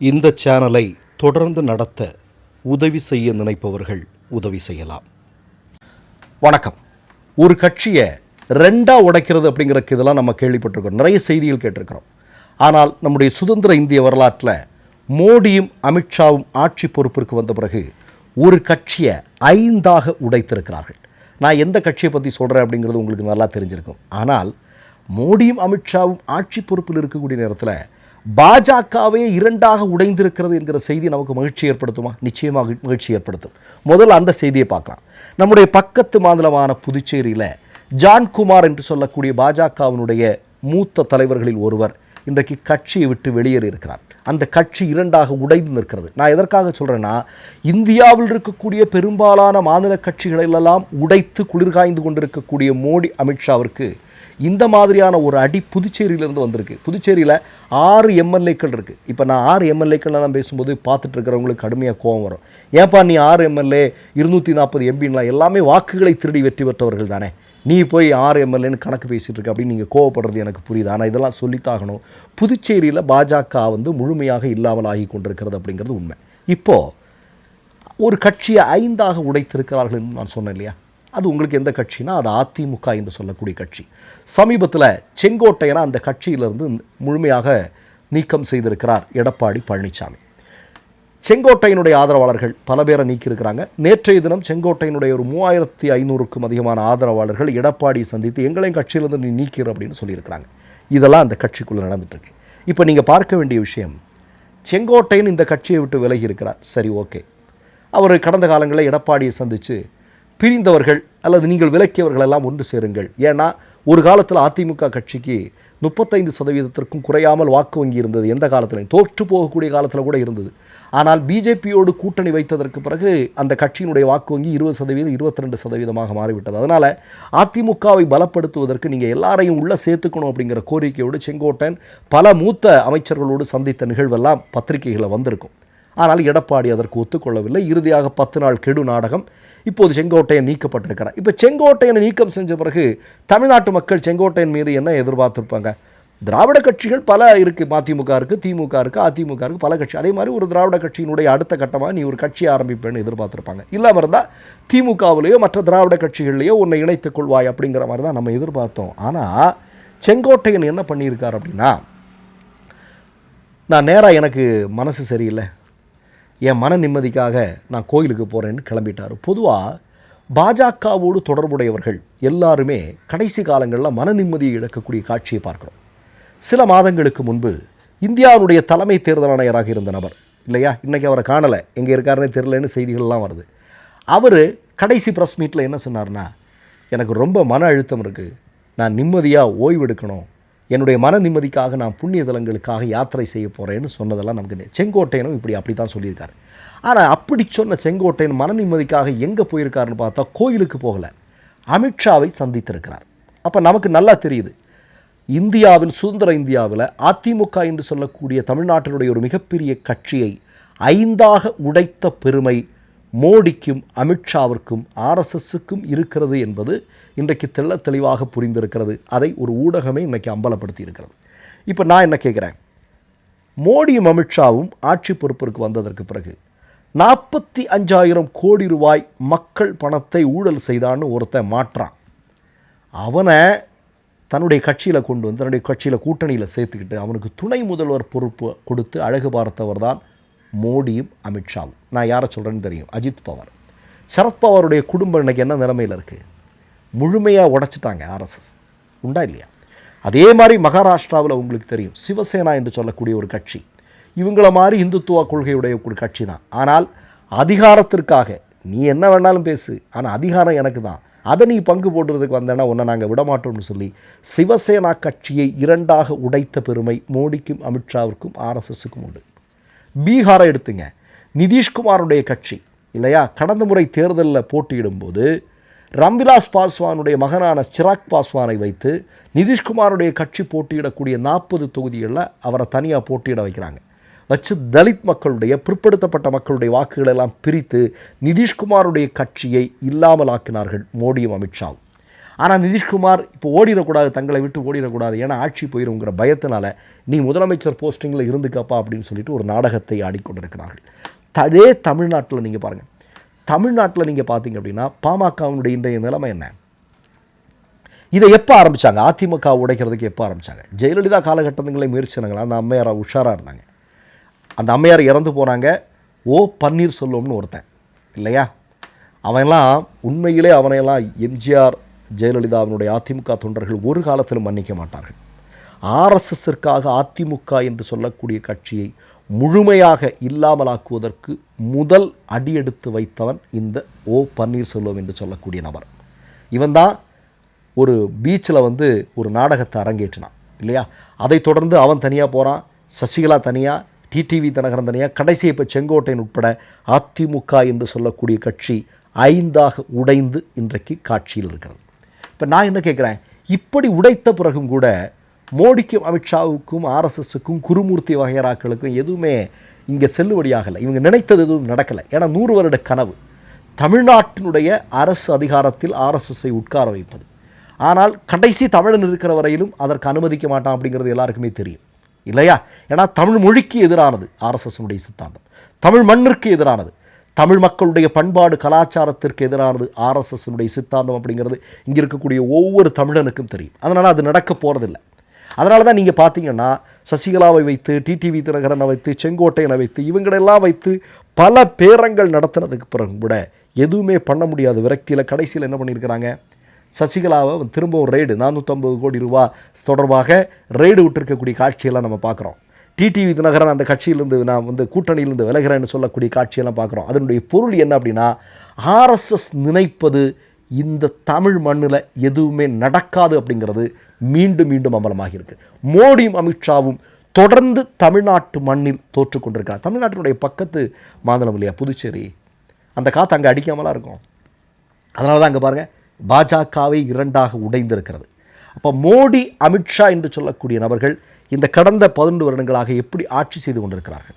இந்த சேனலை தொடர்ந்து நடத்த உதவி செய்ய நினைப்பவர்கள் உதவி செய்யலாம். வணக்கம். ஒரு கட்சியை ரெண்டாக உடைக்கிறது அப்படிங்கிறக்கு இதெல்லாம் நம்ம கேள்விப்பட்டிருக்கோம். நிறைய செய்திகள் கேட்டிருக்கிறோம். ஆனால் நம்முடைய சுதந்திர இந்திய வரலாற்றில் மோடியும் அமித்ஷாவும் ஆட்சி பொறுப்பிற்கு வந்த பிறகு ஒரு கட்சியை ஐந்தாக உடைத்திருக்கிறார்கள். நான் எந்த கட்சியை பற்றி சொல்கிறேன் அப்படிங்கிறது உங்களுக்கு நல்லா தெரிஞ்சிருக்கும். ஆனால் மோடியும் அமித்ஷாவும் ஆட்சி பொறுப்பில் இருக்கக்கூடிய நேரத்தில் பாஜகவே இரண்டாக உடைந்திருக்கிறது என்கிற செய்தி நமக்கு மகிழ்ச்சி ஏற்படுத்துமா? நிச்சயமாக மகிழ்ச்சி ஏற்படுத்தும். முதல்ல அந்த செய்தியை பார்க்கலாம். நம்முடைய பக்கத்து மாநிலமான புதுச்சேரியில் ஜான்குமார் என்று சொல்லக்கூடிய பாஜகவினுடைய மூத்த தலைவர்களில் ஒருவர் இன்றைக்கு கட்சியை விட்டு வெளியேறி இருக்கிறார். அந்த கட்சி இரண்டாக உடைந்து நிற்கிறது. நான் எதற்காக சொல்கிறேன்னா இந்தியாவில் இருக்கக்கூடிய பெரும்பாலான மாநில கட்சிகளெல்லாம் உடைத்து குளிர்காய்ந்து கொண்டிருக்கக்கூடிய மோடி அமித்ஷாவிற்கு இந்த மாதிரியான ஒரு அடி புதுச்சேரியிலேருந்து வந்திருக்கு. புதுச்சேரியில் ஆறு எம்எல்ஏக்கள் இருக்குது இப்போ நான் ஆறு எம்எல்ஏக்கள்லாம் பேசும்போது பார்த்துட்டு இருக்கிறவங்களுக்கு கடுமையாக கோவம் வரும். ஏன்பா நீ ஆறு எம்எல்ஏ இருநூற்றி நாற்பது எம்பின்லாம் எல்லாமே வாக்குகளை திருடி வெற்றி பெற்றவர்கள் தானே. நீ போய் ஆறு எம்எல்ஏன்னு கணக்கு பேசிகிட்டு இருக்க அப்படின்னு நீங்கள் கோவப்படுறது எனக்கு புரியுது. ஆனால் இதெல்லாம் சொல்லித்தாகணும். புதுச்சேரியில் பாஜக வந்து முழுமையாக இல்லாமல் ஆகி கொண்டிருக்கிறது அப்படிங்கிறது உண்மை. இப்போது ஒரு கட்சியை ஐந்தாக உடைத்திருக்கிறார்கள் நான் சொன்னேன் இல்லையா? அது உங்களுக்கு எந்த கட்சினா அது அதிமுக என்று சொல்லக்கூடிய கட்சி. சமீபத்தில் செங்கோட்டையனை அந்த கட்சியிலிருந்து முழுமையாக நீக்கம் செய்திருக்கிறார் எடப்பாடி பழனிசாமி செங்கோட்டையினுடைய ஆதரவாளர்கள் பல பேரை நீக்கியிருக்கிறாங்க. நேற்றைய தினம் செங்கோட்டையினுடைய ஒரு மூவாயிரத்தி ஐநூறுக்கும் அதிகமான ஆதரவாளர்கள் எடப்பாடியை சந்தித்து எங்களையும் கட்சியிலிருந்து நீ நீக்கிற அப்படின்னு சொல்லியிருக்கிறாங்க. இதெல்லாம் அந்த கட்சிக்குள்ளே நடந்துட்டுருக்கு. இப்போ நீங்கள் பார்க்க வேண்டிய விஷயம் செங்கோட்டையன் இந்த கட்சியை விட்டு விலகி இருக்கிறார். சரி ஓகே. அவர் கடந்த காலங்களில் எடப்பாடியை சந்தித்து பிரிந்தவர்கள் அல்லது நீங்கள் விலக்கியவர்கள் எல்லாம் ஒன்று சேருங்கள். ஏன்னா ஒரு காலத்தில் அதிமுக கட்சிக்கு முப்பத்தைந்து சதவீதத்திற்கும் குறையாமல் வாக்கு வங்கி இருந்தது. எந்த காலத்திலையும் தோற்று போகக்கூடிய காலத்தில் கூட இருந்தது. ஆனால் பிஜேபியோடு கூட்டணி வைத்ததற்கு பிறகு அந்த கட்சியினுடைய வாக்கு வங்கி இருபது சதவீதம் இருபத்தி ரெண்டு சதவீதமாக மாறிவிட்டது. அதனால் அதிமுகவை பலப்படுத்துவதற்கு நீங்கள் எல்லாரையும் உள்ளே சேர்த்துக்கணும் அப்படிங்கிற கோரிக்கையோடு செங்கோட்டன் பல மூத்த அமைச்சர்களோடு சந்தித்த நிகழ்வெல்லாம் பத்திரிகைகளில் வந்திருக்கும். ஆனால் எடப்பாடி அதற்கு ஒத்துக்கொள்ளவில்லை. இறுதியாக பத்து நாள் கெடு நாடகம் இப்போது செங்கோட்டையன் நீக்கப்பட்டிருக்கிறார். இப்போ செங்கோட்டையனை நீக்கம் செஞ்ச பிறகு தமிழ்நாட்டு மக்கள் செங்கோட்டையன் மீது என்ன எதிர்பார்த்துருப்பாங்க? திராவிட கட்சிகள் பல இருக்குது மதிமுக இருக்குது திமுக இருக்குது அதிமுக இருக்குது பல கட்சி. அதே மாதிரி ஒரு திராவிட கட்சியினுடைய அடுத்த கட்டமாக நீ ஒரு கட்சி ஆரம்பிப்பேன்னு எதிர்பார்த்துருப்பாங்க. இல்லாமல் இருந்தால் திமுகவிலேயோ மற்ற திராவிட கட்சிகள்லேயோ உன்னை இணைத்துக் கொள்வாய் அப்படிங்கிற மாதிரி தான் நம்ம எதிர்பார்த்தோம். ஆனால் செங்கோட்டையன் என்ன பண்ணியிருக்கார் அப்படின்னா நான் நேராக எனக்கு மனசு சரியில்லை. என் மன நிம்மதிக்காக நான் கோயிலுக்கு போகிறேன்னு கிளம்பிட்டார். பொதுவாக பாஜகவோடு தொடர்புடையவர்கள் எல்லாருமே கடைசி காலங்களில் மன நிம்மதியை இழக்கக்கூடிய காட்சியை பார்க்குறோம். சில மாதங்களுக்கு முன்பு இந்தியாவுடைய தலைமை தேர்தல் ஆணையராக இருந்த நபர் இல்லையா? இன்றைக்கி அவரை காணலை. எங்கே இருக்காருன்னு தெரிலன்னு செய்திகள்லாம் வருது. அவர் கடைசி ப்ரெஸ் மீட்டில் என்ன சொன்னார்னா எனக்கு ரொம்ப மன அழுத்தம் இருக்குது நான் நிம்மதியாக ஓய்வெடுக்கணும் என்னுடைய மன நிம்மதிக்காக நான் புண்ணிய தலங்களுக்காக யாத்திரை செய்ய போகிறேன்னு சொன்னதெல்லாம் நமக்கு செங்கோட்டையனும் இப்படி அப்படி தான் சொல்லியிருக்காரு. ஆனால் அப்படி சொன்ன செங்கோட்டையன் மன நிம்மதிக்காக எங்கே போயிருக்காருன்னு பார்த்தா கோயிலுக்கு போகலை. அமித்ஷாவை சந்தித்திருக்கிறார். அப்போ நமக்கு நல்லா தெரியுது. இந்தியாவில் சுதந்திர இந்தியாவில் அதிமுக என்று சொல்லக்கூடிய தமிழ்நாட்டினுடைய ஒரு மிகப்பெரிய கட்சியை ஐந்தாக உடைத்த பெருமை மோடிக்கும் அமித்ஷாவிற்கும் ஆர்எஸ்எஸ்ஸுக்கும் இருக்கிறது என்பது இன்றைக்கு தெள்ளத் தெளிவாக புரிந்திருக்கிறது. அதை ஒரு ஊடகமே இன்றைக்கி அம்பலப்படுத்தி இருக்கிறது இப்போ நான் என்ன கேட்குறேன்? மோடியும் அமித்ஷாவும் ஆட்சி பொறுப்பிற்கு வந்ததற்கு பிறகு நாற்பத்தி அஞ்சாயிரம் கோடி ரூபாய் மக்கள் பணத்தை ஊழல் செய்தான்னு ஒருத்தன் மாற்றான். அவனை தன்னுடைய கட்சியில் கொண்டு வந்து தன்னுடைய கட்சியில் கூட்டணியில் சேர்த்துக்கிட்டு அவனுக்கு துணை முதல்வர் பொறுப்பு கொடுத்து அழகு பார்த்தவர் தான் மோடியும் அமித்ஷாவும் நான் யாரை சொல்கிறேன்னு தெரியும்? அஜித் பவார். சரத்பவாருடைய குடும்பம் இன்னைக்கு என்ன நிலைமையில் இருக்குது முழுமையாக உடைச்சிட்டாங்க ஆர்எஸ்எஸ். உண்டா இல்லையா? அதே மாதிரி மகாராஷ்டிராவில் உங்களுக்கு தெரியும். சிவசேனா என்று சொல்லக்கூடிய ஒரு கட்சி. இவங்கள மாதிரி இந்துத்துவ கொள்கையுடைய ஒரு கட்சி தான். ஆனால் அதிகாரத்திற்காக நீ என்ன வேணாலும் பேசு. ஆனால் அதிகாரம் எனக்கு தான். அதை நீ பங்கு போடுறதுக்கு வந்தேன்னா உன்னை நாங்கள் விடமாட்டோம்னு சொல்லி சிவசேனா கட்சியை இரண்டாக உடைத்த பெருமை மோடிக்கும் அமித்ஷாவிற்கும் ஆர்எஸ்எஸுக்கும் உண்டு. பீகாரை எடுத்துங்க. நிதிஷ்குமாருடைய கட்சி இல்லையா? கடந்த முறை தேர்தலில் போட்டியிடும்போது ரம்விலாஸ் பாஸ்வானுடைய மகனான சிராக் பாஸ்வானை வைத்து நிதிஷ்குமாருடைய கட்சி போட்டியிடக்கூடிய நாற்பது தொகுதிகளில் அவரை தனியாக போட்டியிட வைக்கிறாங்க. வச்சு தலித் மக்களுடைய பிற்படுத்தப்பட்ட மக்களுடைய வாக்குகளை எல்லாம் பிரித்து நிதிஷ்குமாருடைய கட்சியை இல்லாமல் ஆக்கினார்கள் மோடியும் அமித்ஷாவும். ஆனால் நிதிஷ்குமார் இப்போ ஓடிடக்கூடாது தங்களை விட்டு ஓடிடக்கூடாது ஏன்னா ஆட்சி போயிருங்கிற பயத்தினால நீ முதலமைச்சர் போஸ்டிங்கில் இருந்துக்கப்பா அப்படின்னு சொல்லிட்டு ஒரு நாடகத்தை ஆடிக்கொண்டிருக்கிறார்கள். அதே தமிழ்நாட்டில் நீங்கள் பாருங்கள் தமிழ்நாட்டில் நீங்கள் பார்த்தீங்க அப்படின்னா பாமகவினுடைய இன்றைய நிலைமை என்ன? இதை எப்போ ஆரம்பித்தாங்க அதிமுக உடைக்கிறதுக்கு எப்போ ஆரம்பித்தாங்க ஜெயலலிதா காலகட்டங்களை முயற்சினாங்களா அந்த அம்மையார் உஷாராக இருந்தாங்க. அந்த அம்மையார் இறந்து போனாங்க. ஓ பன்னீர் செல்வம்னு ஒருத்தன் இல்லையா? அவன்லாம் உண்மையிலே அவனையெல்லாம் எம்ஜிஆர் ஜெயலலிதாவினுடைய அதிமுக தொண்டர்கள் ஒரு காலத்திலும் மன்னிக்க மாட்டார்கள். ஆர்எஸ்எஸ்ஸிற்காக அதிமுக என்று சொல்லக்கூடிய கட்சியை முழுமையாக இல்லாமலாக்குவதற்கு முதல் அடியெடுத்து வைத்தவன் இந்த ஓ பன்னீர்செல்வம் என்று சொல்லக்கூடிய நபர். இவன்தான் ஒரு பீச்சில் வந்து ஒரு நாடகத்தை அரங்கேற்றினான் இல்லையா? அதைத் தொடர்ந்து அவன் தனியாக போகிறான் சசிகலா தனியாக டிடிவி தினகரன் தனியாக கடைசி இப்போ செங்கோட்டையன் உட்பட அதிமுக என்று சொல்லக்கூடிய கட்சி ஐந்தாக உடைந்து இன்றைக்கு காட்சியில் இருக்கிறது. இப்போ நான் என்ன கேட்குறேன் இப்படி உடைத்த பிறகும் கூட மோடிக்கும் அமித்ஷாவுக்கும் ஆர்எஸ்எஸ்ஸுக்கும் குருமூர்த்தி வகையராக்களுக்கும் எதுவுமே இங்கே செல்லுபடியாகலை. இவங்க நினைத்தது எதுவும் நடக்கலை. ஏன்னா நூறு வருட கனவு. தமிழ்நாட்டினுடைய அரசு அதிகாரத்தில் ஆர்எஸ்எஸ்ஸை உட்கார வைப்பது. ஆனால் கடைசி தமிழன் இருக்கிற வரையிலும் அதற்கு அனுமதிக்க மாட்டான் அப்படிங்கிறது எல்லாருக்குமே தெரியும். இல்லையா? ஏன்னா தமிழ் மொழிக்கு எதிரானது ஆர்எஸ்எஸ்னுடைய சித்தாந்தம். தமிழ் மண்ணிற்கு எதிரானது. தமிழ் மக்களுடைய பண்பாடு கலாச்சாரத்திற்கு எதிரானது ஆர்எஸ்எஸ்னுடைய சித்தாந்தம் அப்படிங்கிறது இங்கே இருக்கக்கூடிய ஒவ்வொரு தமிழனுக்கும் தெரியும். அதனால் அது நடக்க போகிறதில்ல அதனால தான் நீங்கள் பார்த்தீங்கன்னா சசிகலாவை வைத்து டிடிவி தினகரனை வைத்து செங்கோட்டையனை வைத்து இவங்களெல்லாம் வைத்து பல பேரங்கள் நடத்தினதுக்கு பிறகு கூட எதுவுமே பண்ண முடியாத விரக்தியில் கடைசியில் என்ன பண்ணியிருக்கிறாங்க? சசிகலாவை திரும்பவும் ரெய்டு நானூற்றம்பது கோடி ரூபா தொடர்பாக ரெய்டு விட்டுருக்கக்கூடிய காட்சியெல்லாம் நம்ம பார்க்குறோம். டிடிவி தினகரன் அந்த கட்சியிலிருந்து நான் வந்து கூட்டணியிலிருந்து விலகிறேன்னு சொல்லக்கூடிய காட்சியெல்லாம் பார்க்குறோம். அதனுடைய பொருள் என்ன அப்படின்னா ஆர்எஸ்எஸ் நினைப்பது இந்த தமிழ் மண்ணில் எதுவுமே நடக்காது அப்படிங்கிறது மீண்டும் மீண்டும் அமலமாகி மோடியும் அமித்ஷாவும் தொடர்ந்து தமிழ்நாட்டு மண்ணில் தோற்று தமிழ்நாட்டினுடைய பக்கத்து மாநிலம் இல்லையா? புதுச்சேரி. அந்த காற்று அங்கே அடிக்காமலாம் இருக்கும். அதனால தான் அங்கே பாருங்கள் பாஜகவை இரண்டாக உடைந்திருக்கிறது. அப்போ மோடி அமித்ஷா என்று சொல்லக்கூடிய நபர்கள் இந்த கடந்த பதினொன்று வருடங்களாக எப்படி ஆட்சி செய்து கொண்டிருக்கிறார்கள்?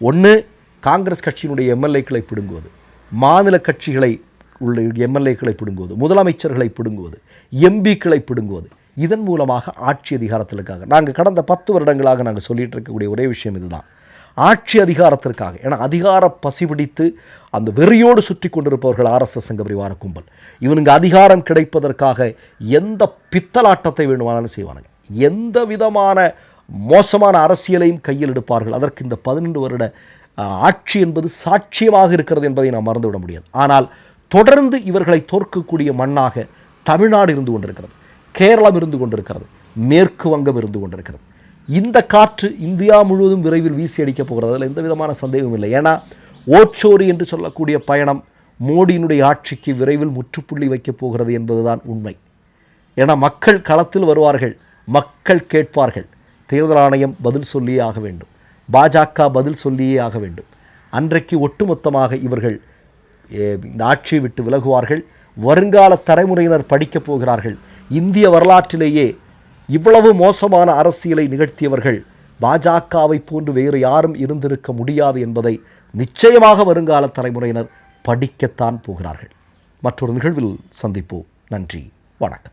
ஒன்று காங்கிரஸ் கட்சியினுடைய எம்எல்ஏக்களை பிடுங்குவது. மாநில கட்சிகளை உள்ள எம்எல்ஏக்களை பிடுங்குவது. முதலமைச்சர்களை பிடுங்குவது. எம்பிக்களை பிடுங்குவது. இதன் மூலமாக ஆட்சி அதிகாரத்திற்காக. நாங்கள் கடந்த பத்து வருடங்களாக நாங்கள் சொல்லிட்டு இருக்கக்கூடிய ஒரே விஷயம் இதுதான். ஆட்சி அதிகாரத்திற்காக. ஏன்னா அதிகார பசி பிடித்து அந்த வெறியோடு சுற்றி கொண்டிருப்பவர்கள் ஆர்எஸ்எஸ் சங்க பரிவார கும்பல். இவனுங்க அதிகாரம் கிடைப்பதற்காக எந்த பித்தலாட்டத்தை வேண்டுமானாலும் செய்வானுங்க. எந்த விதமான மோசமான அரசியலையும் கையில் எடுப்பார்கள். அதற்கு இந்த பதினெண்டு வருட ஆட்சி என்பது சாட்சியமாக இருக்கிறது என்பதை நாம் மறந்துவிட முடியாது. ஆனால் தொடர்ந்து இவர்களை தோற்கக்கூடிய மண்ணாக தமிழ்நாடு இருந்து கொண்டிருக்கிறது. கேரளம் இருந்து கொண்டிருக்கிறது. மேற்கு வங்கம் இருந்து கொண்டிருக்கிறது. இந்த காற்று இந்தியா முழுவதும் விரைவில் வீசி அடிக்கப் போகிறது. அதில் எந்த விதமான சந்தேகமும் இல்லை. ஏன்னா ஓட்சோரி என்று சொல்லக்கூடிய பயணம் மோடியினுடைய ஆட்சிக்கு விரைவில் முற்றுப்புள்ளி வைக்கப் போகிறது என்பதுதான் உண்மை. ஏன்னா மக்கள் களத்தில் வருவார்கள். மக்கள் கேட்பார்கள். தேர்தல் ஆணையம் பதில் சொல்லியே ஆக வேண்டும். பாஜக பதில் சொல்லியே ஆக வேண்டும். அன்றைக்கு ஒட்டுமொத்தமாக இவர்கள் இந்த ஆட்சியை விட்டு விலகுவார்கள். வருங்கால தலைமுறையினர் படிக்கப் போகிறார்கள். இந்திய வரலாற்றிலேயே இவ்வளவு மோசமான அரசியலை நிகழ்த்தியவர்கள் பாஜகவை போன்று வேறு யாரும் இருந்திருக்க முடியாது என்பதை நிச்சயமாக வருங்கால தலைமுறையினர் படிக்கத்தான் போகிறார்கள். மற்றொரு நிகழ்வில் சந்திப்போம். நன்றி. வணக்கம்.